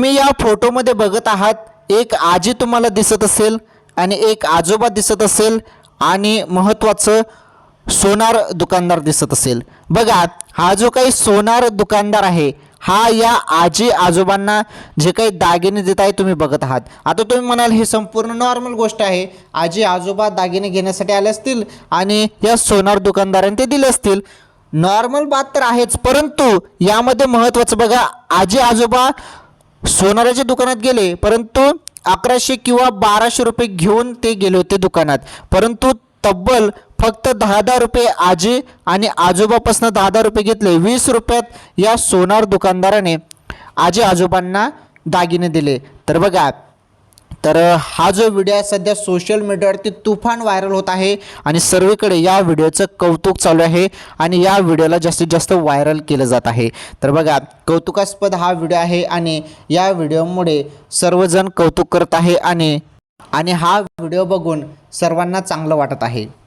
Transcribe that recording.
तुम्ही या फोटोमध्ये बघत आहात एक आजी तुम्हाला दिसत असेल आणि एक आजोबा दिसत असेल आणि महत्त्वाचं सोनार दुकानदार दिसत असेल. बघा हा जो काही सोनार दुकानदार आहे हा या आजी आजोबांना जे काही दागिने देत आहे तुम्ही बघत आहात. आता तुम्ही म्हणाल हे संपूर्ण नॉर्मल गोष्ट आहे. आजी आजोबा दागिने घेण्यासाठी आले असतील आणि या सोनार दुकानदाराने ते दिले असतील. नॉर्मल बात तर आहेच परंतु यामध्ये महत्त्वाचं बघा आजी आजोबा सोनाराच्या दुकानात गेले परंतु अकराशे किंवा बाराशे रुपये घेऊन ते गेले होते दुकानात. परंतु तब्बल फक्त दहा दहा रुपये आजी आणि आजोबापासून दहा दहा रुपये घेतले. वीस रुपयात या सोनार दुकानदाराने आजी आजोबांना दागिने दिले. तर बघा तर हा जो व्हिडिओ आहे सध्या सोशल मीडियावरती तुफान व्हायरल होत आहे आणि सर्वीकडे या व्हिडिओचं कौतुक चालू आहे आणि या व्हिडिओला जास्तीत जास्त व्हायरल केलं जात आहे. तर बघा कौतुकास्पद हा व्हिडिओ आहे आणि या व्हिडिओमुळे सर्वजण कौतुक करत आहे आणि आणि हा व्हिडिओ बघून सर्वांना चांगलं वाटत आहे.